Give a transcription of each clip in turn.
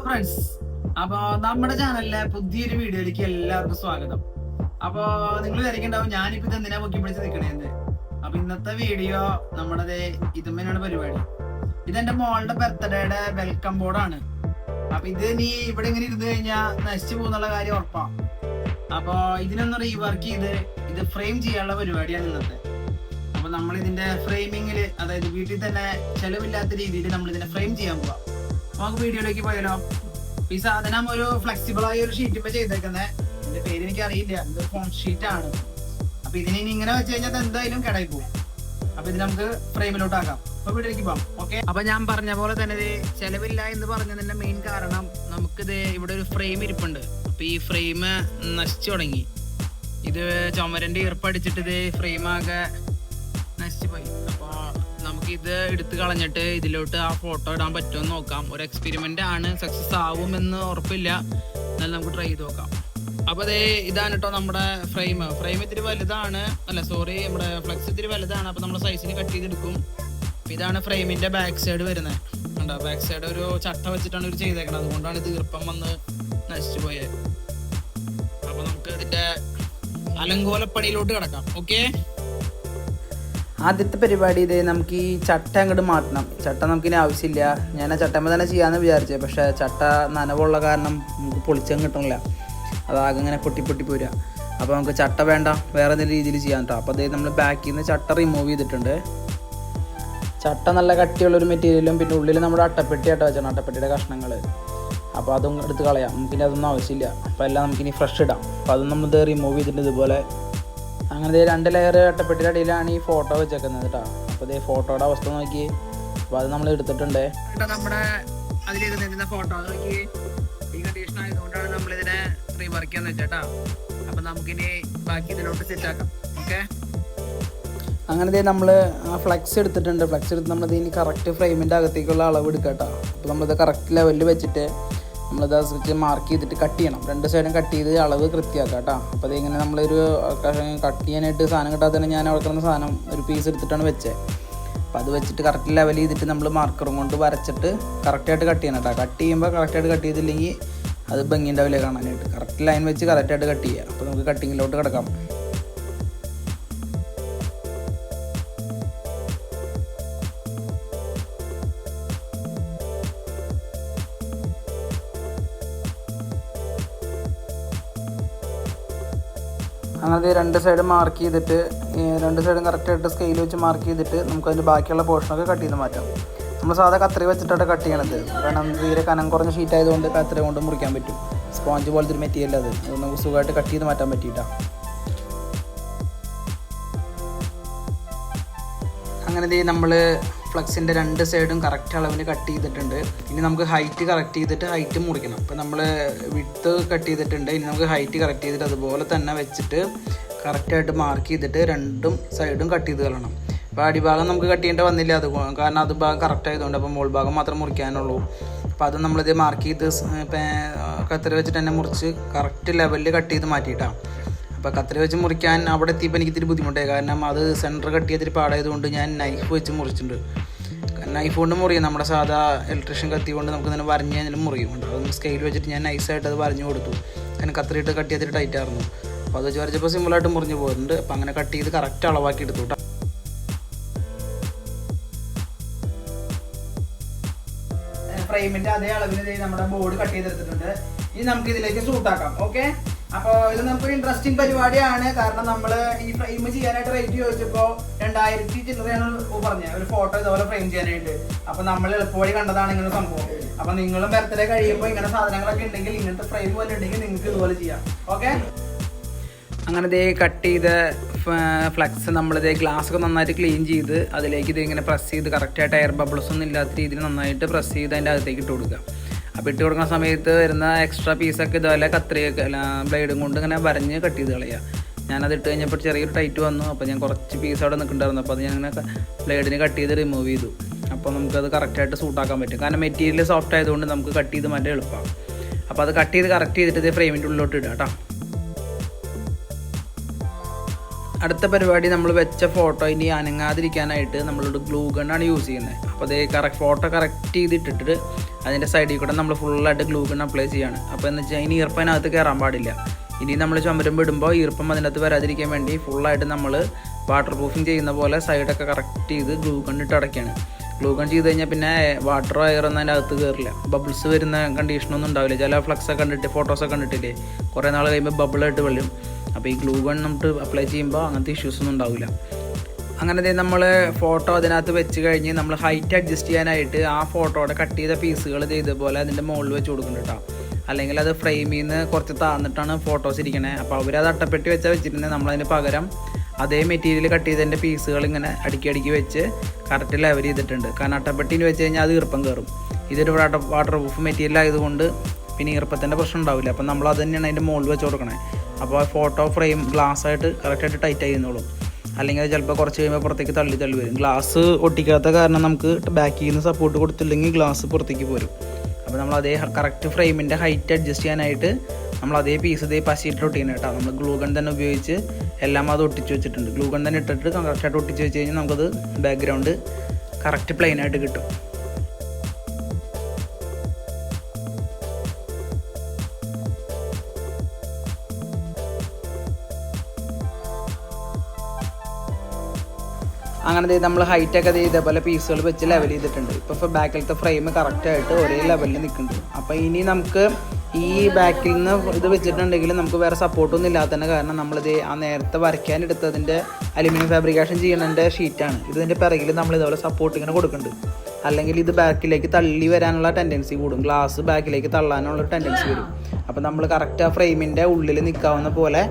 Friends അപ്പൊ നമ്മുടെ ചാനലിലെ പുതിയൊരു വീഡിയോയിലേക്ക് എല്ലാവർക്കും സ്വാഗതം. അപ്പൊ നിങ്ങൾ വിചാരിക്കണ്ടാവും ഞാനിപ്പോ ഇത് എന്തിനാ പൊക്കി പിടിച്ച് നിക്കണേന്ന് അപ്പൊ ഇന്നത്തെ വീഡിയോ നമ്മുടെ ഇതുമ്മനാണ് പരിപാടി. ഇതെന്റെ മോളുടെ ബർത്ത്ഡേയുടെ വെൽക്കം ബോർഡാണ് അപ്പൊ ഇത് നീ ഇവിടെ ഇങ്ങനെ ഇരുന്ന് കഴിഞ്ഞാൽ നശിച്ചു പോകുന്നുള്ള കാര്യം ഉറപ്പാ. അപ്പൊ ഇതിനൊന്ന് റീവർക്ക് ചെയ്ത് ഇത് ഫ്രെയിം ചെയ്യാനുള്ള പരിപാടിയാണ് ഇന്നത്തെ. അപ്പൊ നമ്മൾ ഇതിന്റെ ഫ്രെയിമിങ്ങിൽ അതായത് വീട്ടിൽ തന്നെ ചെലവില്ലാത്ത രീതിയിൽ നമ്മൾ ഇതിനെ ഫ്രെയിം ചെയ്യാൻ പോവാം. നമുക്ക് വീഡിയോയിലേക്ക് പോയാലോ? ഈ സാധനം ഒരു ഫ്ലെക്സിബിൾ ആയ ഒരു ഷീറ്റ് ചെയ്തേക്കുന്നത് എന്റെ പേര് എനിക്ക് അറിയില്ല ഇത് ഫോം ഷീറ്റ് ആണ്. അപ്പൊ ഇതിനെ ഇനി ഇങ്ങനെ വെച്ച് കഴിഞ്ഞാൽ എന്തായാലും കിടയിൽ പോകും. അപ്പൊ ഇത് നമുക്ക് ഫ്രെയിമിലോട്ട് ആക്കാം. അപ്പൊ വീട്ടിലേക്ക് പോകാം ഓക്കെ അപ്പൊ ഞാൻ പറഞ്ഞ പോലെ തന്നെ ചെലവില്ല എന്ന് പറഞ്ഞതിന്റെ മെയിൻ കാരണം നമുക്കിത് ഇവിടെ ഒരു ഫ്രെയിം ഇരിപ്പുണ്ട്. അപ്പൊ ഈ ഫ്രെയിം നശിച്ചു തുടങ്ങി. ഇത് ചുമരന്റെ ഈർപ്പടിച്ചിട്ട് ഇത് ഫ്രെയിം ആകെ നശിച്ചു പോയി. അപ്പൊ നമുക്ക് ഇത് എടുത്തു കളഞ്ഞിട്ട് ഇതിലോട്ട് ആ ഫോട്ടോ ഇടാൻ പറ്റുമോ എന്ന് നോക്കാം. ഒരു എക്സ്പെരിമെന്റ് ആണ്. സക്സസ് ആവുമെന്ന് ഉറപ്പില്ല. എന്നാലും നമുക്ക് ട്രൈ ചെയ്ത് നോക്കാം. അപ്പൊ അതേ ഇതാണ് കേട്ടോ നമ്മുടെ ഫ്രെയിം ഫ്രെയിം ഇത്തിരി വലുതാണ്. അല്ല സോറി നമ്മുടെ ഫ്ലെക്സ് ഇത്തിരി വലുതാണ്. അപ്പൊ നമ്മുടെ സൈസിന് കട്ട് ചെയ്തെടുക്കും. ഇതാണ് ഫ്രെയിമിന്റെ ബാക്ക് സൈഡ് വരുന്നത്. കണ്ടോ? ബാക്ക് സൈഡ് ഒരു ചട്ട വെച്ചിട്ടാണ് ഇവർ ചെയ്തേക്കുന്നത് അതുകൊണ്ടാണ് ഇത് ഈർപ്പം വന്ന് നശിച്ചു പോയത്. അപ്പൊ നമുക്ക് ഇതിന്റെ അലങ്കോലപ്പണിയിലോട്ട് കിടക്കാം. ഓക്കേ ആദ്യത്തെ പരിപാടി ഇത് നമുക്ക് ഈ ചട്ട അങ്ങോട്ട് മാറ്റണം. ചട്ട നമുക്കിനി ആവശ്യമില്ല. ഞാൻ ആ ചട്ടമ്മ തന്നെ ചെയ്യാമെന്ന് വിചാരിച്ചത് പക്ഷേ ചട്ട നനവുള്ള കാരണം നമുക്ക് പൊളിച്ചങ്ങ് കിട്ടണില്ല. അതാകെ ഇങ്ങനെ പൊട്ടി പൊട്ടി പോരുക അപ്പോൾ നമുക്ക് ചട്ട വേണ്ട. വേറെ എന്തെങ്കിലും രീതിയിൽ ചെയ്യാൻ കേട്ടോ അപ്പോൾ അതേ നമ്മൾ ബാക്കിൽ നിന്ന് ചട്ട റിമൂവ് ചെയ്തിട്ടുണ്ട്. ചട്ട നല്ല കട്ടിയുള്ളൊരു മെറ്റീരിയലും പിന്നെ ഉള്ളിൽ നമ്മുടെ അട്ടപ്പെട്ടി ആയിട്ട് വെച്ചാണ് അട്ടപ്പെട്ടിയുടെ കഷ്ണങ്ങൾ അപ്പോൾ അതും എടുത്ത് കളയാം. നമുക്കിനി അതൊന്നും ആവശ്യമില്ല. അപ്പോൾ എല്ലാം നമുക്കിനി ഫ്രഷ് ഇടാം. അപ്പോൾ അതും നമ്മൾ റിമൂവ് ചെയ്തിട്ടുണ്ട് ഇതുപോലെ. അങ്ങനെ രണ്ട് ലെയർ അട്ടപ്പെട്ടിയുടെ അടിയിലാണ് ഈ ഫോട്ടോ വെച്ചേക്കുന്നത് കേട്ടോ അപ്പോൾ ഇതേ ഫോട്ടോയുടെ അവസ്ഥ നോക്കി. അപ്പോൾ അത് നമ്മൾ എടുത്തിട്ടുണ്ട്. നമ്മുടെ അതിലിരുന്നിരുന്ന ഫോട്ടോ നോക്കി. ഈ കണ്ടീഷൻ ആയതുകൊണ്ടാണ് നമ്മൾ ഇതിനെ റീവർക്ക് ചെയ്യാന്ന് വെച്ചേട്ടാ അപ്പോൾ നമുക്കിനി ബാക്കി ഇതിലോട്ട് ഓക്കെ നമ്മൾ ആ ഫ്ലെക്സ് എടുത്തിട്ടുണ്ട്. ഫ്ലെക്സ് എടുത്ത് നമ്മൾ ഇനി കറക്റ്റ് ഫ്രെയിമിന്റെ അകത്തേക്കുള്ള അളവ് എടുക്കാം കേട്ടോ അപ്പോൾ നമ്മളിത് കറക്റ്റ് ലെവലിൽ വെച്ചിട്ട് നമ്മളിത് വെച്ച് മാർക്ക് ചെയ്തിട്ട് കട്ട് ചെയ്യണം. രണ്ട് സൈഡും കട്ട് ചെയ്ത് അളവ് കൃത്യമാക്കാം കേട്ടോ. അപ്പോൾ അതിങ്ങനെ നമ്മളൊരു കട്ട് ചെയ്യാനായിട്ട് സാധനം കിട്ടാതെ തന്നെ ഞാൻ അവിടെ സാധനം ഒരു പീസ് എടുത്തിട്ടാണ് വെച്ചത് അപ്പോൾ അത് വെച്ചിട്ട് കറക്റ്റ് ലെവൽ ചെയ്തിട്ട് നമ്മൾ മാർക്കറും കൊണ്ട് വരച്ചിട്ട് കറക്റ്റായിട്ട് കട്ട് ചെയ്യണം കേട്ടോ. കട്ട് ചെയ്യുമ്പോൾ കറക്റ്റായിട്ട് കട്ട് ചെയ്തില്ലെങ്കിൽ അത് ഭംഗി ഉണ്ടാവില്ല കാണാനായിട്ട്. കറക്റ്റ് ലൈൻ വെച്ച് കറക്റ്റായിട്ട് കട്ട് ചെയ്യുക. അപ്പോൾ നമുക്ക് കട്ടിങ്ങിലോട്ട് കിടക്കാം. അങ്ങനത്തെ രണ്ട് സൈഡും മാർക്ക് ചെയ്തിട്ട് രണ്ട് സൈഡും കറക്റ്റായിട്ട് സ്കെയിൽ വെച്ച് മാർക്ക് ചെയ്തിട്ട് നമുക്ക് അതിന്റെ ബാക്കിയുള്ള പോർഷനൊക്കെ കട്ട് ചെയ്ത് മാറ്റാം. നമ്മൾ സാധാ കത്രി വെച്ചിട്ടാണ് കട്ട് ചെയ്യണത്. കാരണം തീരെ കനം കുറഞ്ഞ ഷീറ്റ് ആയതുകൊണ്ട് കത്രി കൊണ്ട് മുറിക്കാൻ പറ്റും. സ്പോഞ്ച് പോലത്തെ ഒരു മെറ്റീരിയൽ അത്. നമുക്ക് സുഖമായിട്ട് കട്ട് ചെയ്ത് മാറ്റാൻ പറ്റിയിട്ടാണ് അങ്ങനെ നമ്മൾ ഫ്ലക്സിന്റെ രണ്ട് സൈഡും കറക്റ്റ് അളവിന് കട്ട് ചെയ്തിട്ടുണ്ട്. ഇനി നമുക്ക് ഹൈറ്റ് കറക്റ്റ് ചെയ്തിട്ട് ഹൈറ്റ് മുറിക്കണം. അപ്പോൾ നമ്മൾ വിട്ത്ത് കട്ട് ചെയ്തിട്ടുണ്ട്. ഇനി നമുക്ക് ഹൈറ്റ് കറക്റ്റ് ചെയ്തിട്ട് അതുപോലെ തന്നെ വെച്ചിട്ട് കറക്റ്റായിട്ട് മാർക്ക് ചെയ്തിട്ട് രണ്ടും സൈഡും കട്ട് ചെയ്ത് കളണം അപ്പോൾ അടിഭാഗം നമുക്ക് കട്ട് ചെയ്യേണ്ട വന്നില്ല. അത് കാരണം അത് ഭാഗം കറക്റ്റ് ആയതുകൊണ്ട് അപ്പോൾ മുകൾ ഭാഗം മാത്രം മുറിക്കാനുള്ളൂ. അപ്പോൾ അത് നമ്മളിത് മാർക്ക് ചെയ്ത് സ് വെച്ചിട്ട് തന്നെ മുറിച്ച് കറക്റ്റ് ലെവലിൽ കട്ട് ചെയ്ത് മാറ്റിയിട്ടാണ് അപ്പോൾ കത്രി വെച്ച് മുറിക്കാൻ അവിടെ എത്തിയപ്പോൾ എനിക്ക് ഇത്തിരി ബുദ്ധിമുട്ടായി. കാരണം അത് സെന്റർ കട്ട് ചെയ്തിട്ട് പാടായതുകൊണ്ട് ഞാൻ നൈഫ് വെച്ച് മുറിച്ചിട്ടുണ്ട്. നൈഫ് കൊണ്ട് മുറിയും. നമ്മുടെ സാധാ ഇലക്ട്രീഷ്യൻ കത്തി കൊണ്ട് നമുക്ക് ഇങ്ങനെ വരഞ്ഞ് കഴിഞ്ഞാൽ മുറിയുമുണ്ട് അതൊന്ന് സ്കെയിൽ വെച്ചിട്ട് ഞാൻ നൈസായിട്ട് അത് വരഞ്ഞു കൊടുത്തു. കാരണം കത്രിയിട്ട് കട്ട് ചെയ്തിട്ട് ടൈറ്റ് ആയിരുന്നു. അപ്പോൾ അത് വെച്ച് വരച്ചപ്പോൾ സിമ്പിളായിട്ട് മുറിഞ്ഞു പോയിട്ടുണ്ട്. അപ്പോൾ അങ്ങനെ കട്ട് ചെയ്ത് കറക്റ്റ് അളവാക്കി എടുത്തു കേട്ടോ ഫ്രെയിമിന്റെ അതേ അളവിന് നമ്മുടെ ബോർഡ് കട്ട് ചെയ്തെടുത്തിട്ടുണ്ട്. ഇനി നമുക്ക് ഇതിലേക്ക് സൂട്ടാക്കാം ഓക്കെ അപ്പോൾ ഇത് നമുക്കൊരു ഇൻട്രസ്റ്റിംഗ് പരിപാടിയാണ്. കാരണം നമ്മൾ ഈ ഫ്രെയിം ചെയ്യാനായിട്ട് റേറ്റ് ചോദിച്ചപ്പോൾ രണ്ടായിരത്തി ചില്ലറയാണ് പറഞ്ഞത് ഒരു ഫോട്ടോ ഇതുപോലെ ഫ്രെയിം ചെയ്യാനായിട്ട്. അപ്പോൾ നമ്മൾ എളുപ്പവഴി കണ്ടതാണ് ഇങ്ങനെ സംഭവം. അപ്പോൾ നിങ്ങളും ബർത്ത്ഡേ കഴിയുമ്പോൾ ഇങ്ങനെ സാധനങ്ങളൊക്കെ ഉണ്ടെങ്കിൽ ഇങ്ങനത്തെ ഫ്രെയിം പോലെ ഉണ്ടെങ്കിൽ നിങ്ങൾക്ക് ഇതുപോലെ ചെയ്യാം. ഓക്കെ അങ്ങനെ ദേ കട്ട് ചെയ്ത ഫ്ലക്സ് നമ്മളിത് ഗ്ലാസ് ഒക്കെ നന്നായിട്ട് ക്ലീൻ ചെയ്ത് അതിലേക്ക് ഇത് ഇങ്ങനെ പ്രസ് ചെയ്ത് കറക്റ്റായിട്ട് എയർ ബബിൾസ് ഒന്നും ഇല്ലാത്ത രീതിയിൽ നന്നായിട്ട് പ്രസ് ചെയ്ത് അതിന്റെ അകത്തേക്ക് ഇട്ട് കൊടുക്കുക. അപ്പോൾ ഇട്ട് കൊടുക്കുന്ന സമയത്ത് വരുന്ന എക്സ്ട്രാ പീസൊക്കെ ഇതുപോലെ കത്രിയൊക്കെ ബ്ലേഡും കൊണ്ട് ഇങ്ങനെ വരഞ്ഞ് കട്ട് ചെയ്ത് കളയുക ഞാനത് ഇട്ട് കഴിഞ്ഞപ്പോൾ ചെറിയൊരു ടൈറ്റ് വന്നു. അപ്പോൾ ഞാൻ കുറച്ച് പീസ് അവിടെ നിൽക്കുന്നുണ്ടായിരുന്നു. അപ്പോൾ അത് ഞാൻ ഇങ്ങനെ ബ്ലേഡിന് കട്ട് ചെയ്ത് റിമൂവ് ചെയ്തു. അപ്പോൾ നമുക്കത് കറക്റ്റായിട്ട് സൂട്ടാക്കാൻ പറ്റും. കാരണം മെറ്റീരിയൽ സോഫ്റ്റ് ആയതുകൊണ്ട് നമുക്ക് കട്ട് ചെയ്ത് മറ്റേ എളുപ്പമാണ് അപ്പോൾ അത് കട്ട് ചെയ്ത് കറക്റ്റ് ചെയ്തിട്ട് ഇത് ഫ്രെയിമിന്റെ ഉള്ളിലോട്ട് ഇടുക കേട്ടോ അടുത്ത പരിപാടി നമ്മൾ വെച്ച ഫോട്ടോ ഇനി അനങ്ങാതിരിക്കാനായിട്ട് നമ്മളോട് ഗ്ലൂ ആണ് യൂസ് ചെയ്യുന്നത് അപ്പോൾ അതേ കറക്റ്റ് ഫോട്ടോ കറക്റ്റ് ചെയ്തിട്ടിട്ട് അതിന്റെ സൈഡിൽ കൂടെ നമ്മൾ ഫുള്ളായിട്ട് ഗ്ലൂ ഗൺ അപ്ലൈ ചെയ്യാണ്. അപ്പോൾ എന്ന് വെച്ചാൽ ഇനി ഈർപ്പം അതിനകത്ത് കയറാൻ പാടില്ല. ഇനി നമ്മൾ ചുമരും വിടുമ്പോൾ ഈർപ്പം അതിനകത്ത് വരാതിരിക്കാൻ വേണ്ടി ഫുള്ളായിട്ട് നമ്മൾ വാട്ടർ പ്രൂഫിങ് ചെയ്യുന്ന പോലെ സൈഡൊക്കെ കറക്റ്റ് ചെയ്ത് ഗ്ലൂ ഗൺ ഇട്ട് അടയ്ക്കുകയാണ് ഗ്ലൂ ഗൺ ചെയ്ത് കഴിഞ്ഞാൽ പിന്നെ വാട്ടറോ എയറൊന്നും അതിന്റെ അകത്ത് കയറില്ല ബബിൾസ് വരുന്ന കണ്ടീഷനൊന്നും ഉണ്ടാവില്ല. ചില ഫ്ലക്സൊക്കെ കണ്ടിട്ട് ഫോട്ടോസൊക്കെ കണ്ടിട്ടില്ലേ? കുറേ നാൾ കഴിയുമ്പോൾ ബബിളായിട്ട് വെള്ളും. അപ്പോൾ ഈ ഗ്ലൂ ഗൺ നമുക്ക് അപ്ലൈ ചെയ്യുമ്പോൾ അങ്ങനത്തെ ഇഷ്യൂസ് ഒന്നും ഉണ്ടാവില്ല അങ്ങനെ നമ്മൾ ഫോട്ടോ അതിനകത്ത് വെച്ച് കഴിഞ്ഞ് നമ്മൾ ഹൈറ്റ് അഡ്ജസ്റ്റ് ചെയ്യാനായിട്ട് ആ ഫോട്ടോയുടെ കട്ട് ചെയ്ത പീസുകൾ ചെയ്തപോലെ അതിന്റെ മുകളിൽ വെച്ച് കൊടുക്കുന്നുണ്ട് കേട്ടോ അല്ലെങ്കിൽ അത് ഫ്രെയിമിൽ നിന്ന് കുറച്ച് താന്നിട്ടാണ് ഫോട്ടോസ് ഇരിക്കണേ. അപ്പോൾ അവരത് അട്ടപ്പെട്ടി വെച്ചാൽ വെച്ചിട്ടുണ്ടെങ്കിൽ നമ്മളതിന് പകരം അതേ മെറ്റീരിയൽ കട്ട് ചെയ്തതിന്റെ പീസുകൾ ഇങ്ങനെ അടുക്കി അടുക്കി വെച്ച് കറക്റ്റ് ലെവൽ ചെയ്തിട്ടുണ്ട്. കാരണം അട്ടപ്പെട്ടിന് വെച്ച് കഴിഞ്ഞാൽ അത് ഈർപ്പം കയറും ഇതൊരു വാട്ടർ പ്രൂഫ് മെറ്റീരിയൽ ആയതുകൊണ്ട് പിന്നെ ഈർപ്പത്തിന്റെ പ്രശ്നം ഉണ്ടാവില്ല. അപ്പം നമ്മൾ അത് തന്നെയാണ് അതിന്റെ മുകളിൽ വെച്ച് കൊടുക്കണേ. അപ്പോൾ ആ ഫോട്ടോ ഫ്രെയിം ഗ്ലാസ് ആയിട്ട് കറക്റ്റായിട്ട് ടൈറ്റ് ചെയ്യുന്നുള്ളൂ അല്ലെങ്കിൽ അത് ചിലപ്പോൾ കുറച്ച് കഴിയുമ്പോൾ പുറത്തേക്ക് തള്ളി തള്ളി വരും. ഗ്ലാസ് ഒട്ടിക്കാത്ത കാരണം നമുക്ക് ബാക്കിൽ നിന്ന് സപ്പോർട്ട് കൊടുത്തില്ലെങ്കിൽ ഗ്ലാസ് പുറത്തേക്ക് പോരും. അപ്പോൾ നമ്മൾ അതേ കറക്റ്റ് ഫ്രെയിമിന്റെ ഹൈറ്റ് അഡ്ജസ്റ്റ് ചെയ്യാനായിട്ട് നമ്മൾ അതേ പീസ് ഇതേ പശയിട്ട് ഒട്ടിക്കണം കേട്ടോ. നമ്മൾ ഗ്ലൂഗൺ തന്നെ ഉപയോഗിച്ച് എല്ലാം അത് ഒട്ടിച്ച് വെച്ചിട്ടുണ്ട്. ഗ്ലൂഗൺ തന്നെ ഇട്ടിട്ട് കറക്റ്റായിട്ട് ഒട്ടിച്ച് വെച്ച് കഴിഞ്ഞാൽ നമുക്കത് ബാക്ക്ഗ്രൗണ്ട് കറക്റ്റ് പ്ലെയിനായിട്ട് കിട്ടും. അങ്ങനെ നമ്മൾ ഹൈറ്റ് ഒക്കെ ഇതേപോലെ പീസുകൾ വെച്ച് ലെവൽ ചെയ്തിട്ടുണ്ട്. ഇപ്പോൾ ഇപ്പോൾ ബാക്കിലത്തെ ഫ്രെയിം കറക്റ്റായിട്ട് ഒരേ ലെവലിൽ നിൽക്കുന്നുണ്ട് അപ്പോൾ ഇനി നമുക്ക് ഈ ബാക്കിൽ നിന്ന് ഇത് വെച്ചിട്ടുണ്ടെങ്കിൽ നമുക്ക് വേറെ സപ്പോർട്ടൊന്നും ഇല്ലാത്തതിന്റെ കാരണം നമ്മളിത് ആ നേരത്തെ വരയ്ക്കാനെടുത്തതിന്റെ അലുമിനിയം ഫാബ്രിക്കേഷൻ ചെയ്യണതിന്റെ ഷീറ്റാണ് ഇതിന്റെ പിറകിൽ നമ്മൾ ഇതേപോലെ സപ്പോർട്ട് ഇങ്ങനെ കൊടുക്കുന്നുണ്ട് അല്ലെങ്കിൽ ഇത് ബാക്കിലേക്ക് തള്ളി വരാനുള്ള ടെൻഡൻസി കൂടും. ഗ്ലാസ് ബാക്കിലേക്ക് തള്ളാനുള്ള ടെൻഡൻസി വരും. അപ്പോൾ നമ്മൾ കറക്റ്റ് ആ ഫ്രെയിമിന്റെ ഉള്ളിൽ നിൽക്കാവുന്ന പോലെ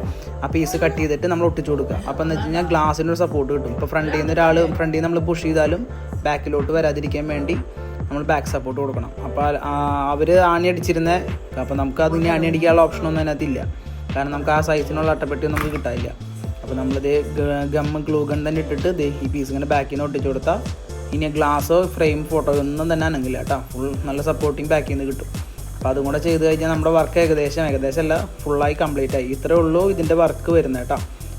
ആ പീസ് കട്ട് ചെയ്തിട്ട് നമ്മൾ ഒട്ടിച്ചു കൊടുക്കുക. അപ്പോൾ എന്ന് വെച്ച് കഴിഞ്ഞാൽ ഗ്ലാസ്സിനൊരു സപ്പോർട്ട് കിട്ടും. ഇപ്പോൾ ഫ്രണ്ടിൽ നിന്ന് ഒരാൾ ഫ്രണ്ടിൽ നിന്ന് നമ്മൾ പുഷ് ചെയ്താലും ബാക്കിലോട്ട് വരാതിരിക്കാൻ വേണ്ടി നമ്മൾ ബാക്ക് സപ്പോർട്ട് കൊടുക്കണം. അപ്പോൾ അവർ ആണി അടിച്ചിരുന്ന അപ്പോൾ നമുക്ക് അതിന് ആണി അടിക്കാനുള്ള ഓപ്ഷനൊന്നും അതിനകത്തില്ല കാരണം നമുക്ക് ആ സൈസിനുള്ള അട്ടപ്പെട്ടി നമുക്ക് കിട്ടാനില്ല. അപ്പോൾ നമ്മളിത് ഗമ്മ് ഗ്ലൂ ഗൺ തന്നെ ഇട്ടിട്ട് ദേ ഈ പീസ് ഇങ്ങനെ ബാക്കിൽ നിന്ന് ഒട്ടിച്ചു കൊടുത്താൽ ഇനി ഗ്ലാസ്സോ ഫ്രെയിം ഫോട്ടോ ഒന്നും തന്നെ അനങ്ങില്ല കേട്ടോ. ഫുൾ നല്ല സപ്പോർട്ടിങ് ബാക്കിൽ നിന്ന് കിട്ടും. അപ്പോൾ അതും കൂടെ ചെയ്ത് കഴിഞ്ഞാൽ നമ്മുടെ വർക്ക് ഏകദേശം ഏകദേശം അല്ല ഫുള്ളായി കംപ്ലീറ്റ് ആയി. ഇത്രേ ഉള്ളൂ ഇതിന്റെ വർക്ക് വരുന്നത് കേട്ടോ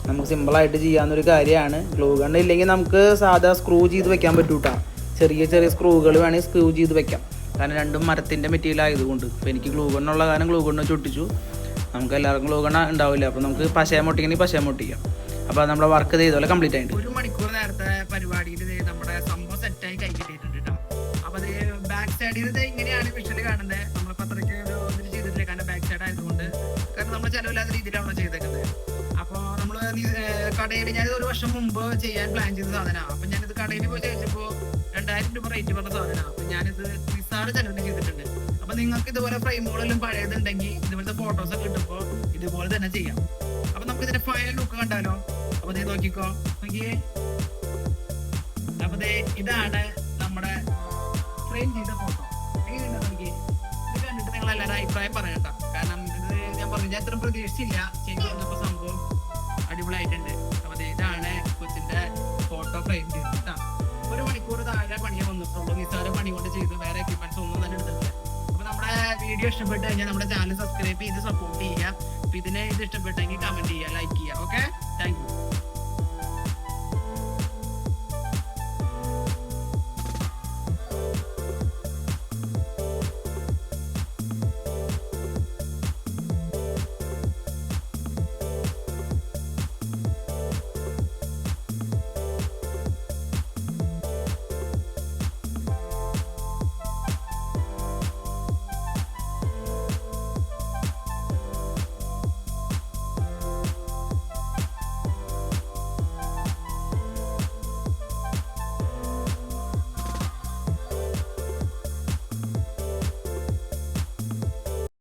നമുക്ക് സിമ്പിളായിട്ട് ചെയ്യാവുന്നൊരു കാര്യമാണ്. ഗ്ലൂ ഗൺ ഇല്ലെങ്കിൽ നമുക്ക് സാധാ സ്ക്രൂ ചെയ്ത് വെക്കാൻ പറ്റൂ കേട്ടോ ചെറിയ ചെറിയ സ്ക്രൂകൾ വേണമെങ്കിൽ സ്ക്രൂ ചെയ്ത് വെക്കാം. കാരണം രണ്ടും മരത്തിന്റെ മെറ്റീരിയൽ ആയതുകൊണ്ട് ഇപ്പോൾ എനിക്ക് ഗ്ലൂ ഗണ്ണുള്ള കാരണം ഗ്ലൂ ഗണ്ണ് ചൊട്ടിച്ചു. നമുക്ക് എല്ലാവർക്കും ഗ്ലൂ ഗണ്ണ ഉണ്ടാവില്ല. അപ്പോൾ നമുക്ക് പശയം മുട്ടിക്കണമെങ്കിൽ പശയം മുട്ടിക്കാം അപ്പോൾ നമ്മുടെ വർക്ക് ചെയ്തപോലെ കംപ്ലീറ്റ് ആയിട്ട് ഒരു മണിക്കൂർ നേരത്തെ പരിപാടിയിൽ നമ്മുടെ സംഭവം സെറ്റായി കൈ കിട്ടിയിട്ടുണ്ട് കേട്ടോ അപ്പോൾ ബാക്ക് സൈഡിൽ ഇങ്ങനെയാണ് വിഷ്വൽ കാണുന്നത് ചെലവില്ലാത്ത രീതിയിലാണ് ചെയ്തേക്കുന്നത്? അപ്പൊ നമ്മൾ കടയിൽ ഞാൻ ഒരു വർഷം മുമ്പ് ചെയ്യാൻ പ്ലാൻ ചെയ്ത സാധനമാണ് അപ്പൊ ഞാനിത് കടയിൽ പോയി ചോദിച്ചപ്പോ രണ്ടായിരം രൂപ റേറ്റ് പറഞ്ഞ സാധനമാണ് അപ്പൊ ഞാനിത് നിസ്സാര ചെലവിന് ചെയ്തിട്ടുണ്ട്. അപ്പൊ നിങ്ങൾക്ക് ഇതുപോലെ ഫ്രെയിമുകളെല്ലാം പഴയതുണ്ടെങ്കിൽ ഇതുപോലത്തെ ഫോട്ടോസ് ഒക്കെ കിട്ടുമ്പോ ഇതുപോലെ തന്നെ ചെയ്യാം. അപ്പൊ നമുക്ക് ഇതിന്റെ ഫയൽ ലുക്ക് കണ്ടാലോ? അപ്പൊ ദേ നോക്കിക്കോ. നോക്കിയേ. അപ്പൊ ഇതാണ് നമ്മുടെ ഫ്രെയിം ചെയ്ത ഫോട്ടോ എങ്ങനെയുണ്ട് ഇത് കണ്ടിട്ട് നിങ്ങൾ എല്ലാവരും അഭിപ്രായം പറയണ്ട. കാരണം പറഞ്ഞു ഞാൻ ഇത്ര പ്രതീക്ഷിച്ചില്ല. സംഭവം അടിപൊളിയായിട്ടുണ്ട്. അപ്പൊ ഇതാണ് കൊച്ചിന്റെ ഫോട്ടോ ഫ്രെയിം ചെയ്തിട്ടാ ഒരു മണിക്കൂർ താഴെ പണിയെ വന്നിട്ടുള്ളൂ. നിസ്സാര പണി കൊണ്ട് ചെയ്തു. വേറെ എക്യുപ്മെന്റ്സ് ഒന്നും തന്നെ എടുത്തിട്ടില്ല. അപ്പൊ നമ്മുടെ വീഡിയോ ഇഷ്ടപ്പെട്ട് കഴിഞ്ഞാൽ നമ്മുടെ ചാനൽ സബ്സ്ക്രൈബ് ചെയ്ത് സപ്പോർട്ട് ചെയ്യുക. അപ്പൊ ഇതിനെ ഇത് ഇഷ്ടപ്പെട്ടെങ്കിൽ കമന്റ് ചെയ്യുക ലൈക്ക് ചെയ്യുക. Okay thank you